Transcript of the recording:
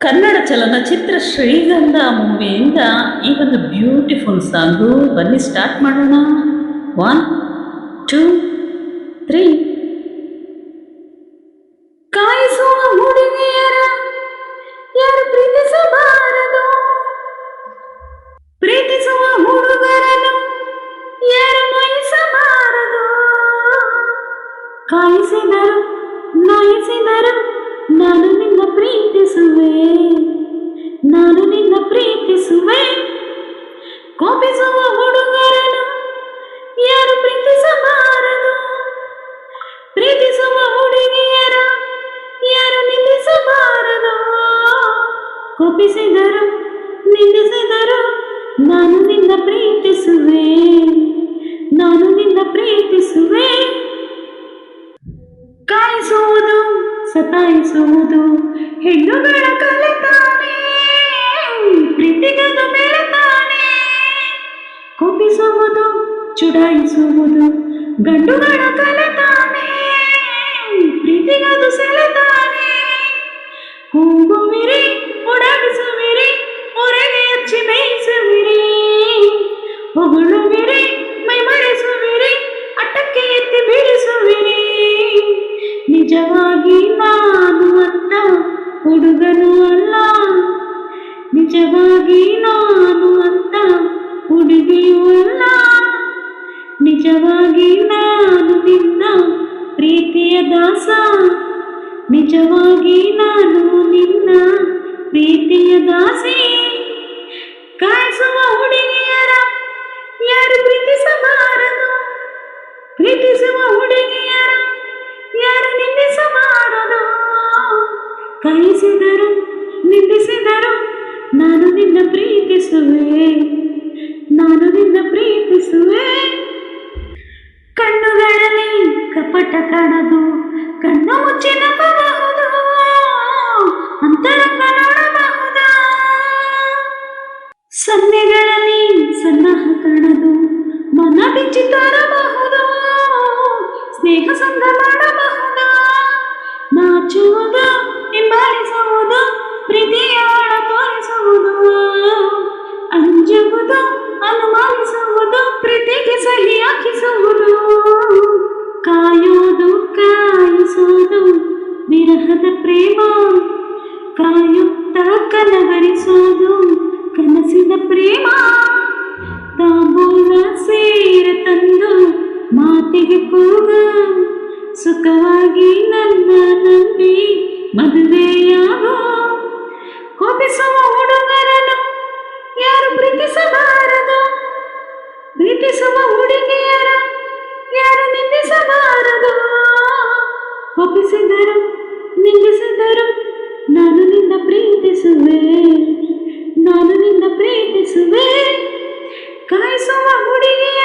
ಕನ್ನಡ ಚಲನಚಿತ್ರ ಶ್ರೀಗಂಧ ಮೂವಿಯಿಂದ ಈ ಒಂದು ಬ್ಯೂಟಿಫುಲ್ ಸಾಂಗು ಬನ್ನಿ ಸ್ಟಾರ್ಟ್ ಮಾಡೋಣ. ಒನ್ ಟೂ ತ್ರೀ ಕಾಯಿಸುವ ಹುಡುಗಿಯರ ಯಾರು ಪ್ರೀತಿಸಬಾರದು? ಪ್ರೀತಿಸುವ ಹುಡುಗರನ್ನು ಯಾರು ನೋಯಿಸಬಾರದು? ಕಾಯಿಸಿದರು ನೋಯಿಸಿದರು ನಾನು ನಿನ್ನ ಪ್ರೀತಿಸುವೆ. ನಾನು ನಿನ್ನ ಪ್ರೀತಿಸುವೆ. ಕೋಪಿಸುವ ಹುಡುಗರನ್ನು ಯಾರು ಪ್ರೀತಿಸಬಾರದು? ಪ್ರೀತಿಸುವ ಹುಡುಗಿಯರ ಯಾರು ನಿಲ್ಲಿಸಬಾರದು? ಕೋಪಿಸಿದರು ನಿಂದಿಸಿದರು ನಾನು ನಿನ್ನ ಪ್ರೀತಿಸುವೆ. ನಾನು ನಿನ್ನ ಪ್ರೀತಿಸುವೆ. ಕಾಯಿಸುವುದು ಸತಾಯಿಸುವುದು ಹೆಣ್ಣುಗಳ ಕಲೆತಾನೆ ಪ್ರೀತಿಗದು ಬೆಳೆತಾನೆ ಕೋಪಿಸುವುದು ಚುಡಾಯಿಸುವುದು ಗಂಡುಗಳ ಕಲೆತಾನೆ ಪ್ರೀತಿಗದು ಸೆಳೆತಾನೆ ಕೂಗುವಿರಿ ಓಡಾಡಿಸುವಿರಿ ಹೊರಗೆ ಹಚ್ಚಿ ಮೇಯಿಸುವಿರಿ ಹೊಗಳುವಿರಿ ನಿಜವಾಗಿ ನಾನು ಅಂತ ಹುಡುಗಿಯೂ ಅಲ್ಲ ನಿಜವಾಗಿ ನಾನು ನಿನ್ನ ಪ್ರೀತಿಯ ದಾಸ. ನಿಜವಾಗಿ ನಾನು ನಿನ್ನ ಪ್ರೀತಿಯ ದಾಸಿ. ಕಾಯಿಸುವ ಹುಡುಗಿಯರ ಯಾರು ಪ್ರೀತಿಸಬಾರದು? ಪ್ರೀತಿಸುವ ಹುಡುಗಿಯರ ಯಾರು ನಿಂದಿಸಬಾರದು? ಕಾಯಿಸಿದರು, ನಿಂದಿಸಿದರು. ನಾನು ನಿನ್ನ ಪ್ರೀತಿಸುವೆ. ನಾನು ನಿನ್ನ ಪ್ರೀತಿಸುವೆ. ಕಣ್ಣುಗಳಲ್ಲಿ ಕಪಟ ಕಾಣದು ಕಣ್ಣು ಮುಚ್ಚಿ ನಂಬಬಹುದು ಅಂತರಂಗ ನೋಡಬಹುದು? ಸನ್ನೆಗಳಲ್ಲಿ ಸನ್ನಾಹ ಕಾಣದು, ಮನ ಬಿಚ್ಚಿ ತರಬಹುದು, ಸ್ನೇಹ ಸಂಘ ಮಾಡಬಹುದು? ನಾಚುವುದು, ಹಿಂಬಾಲಿಸುವುದು ಪ್ರೀತಿಯ ವಿರಹದ ಪ್ರೇಮ. ಕಾಯುತ್ತ ಕನವರಿಸೋದು ಕನಸಿನ ಪ್ರೇಮ. ತಾಂಬೂಲ ಸೇರ ತಂದು ಮಾತಿಗೆ ಕೂಗ. ಸುಖವಾಗಿ ನನ್ನ ನಂಬಿ ಮದುವೆಯಾಗೋ. ಕೋಪಿಸುವ ಹುಡುಗರನ್ನು ಯಾರು ಪ್ರೀತಿಸಬಾರದು? ಪ್ರೀತಿಸುವ ಹುಡುಗಿಯರ ಯಾರು ನಿಂದಿಸಬಾರದು? ಕೋಪಿಸಿದರು ನಾನು ನಿನ್ನ ಪ್ರೀತಿಸುವೆ ಕಾಯಿಸುವ ಹುಡುಗಿಯರ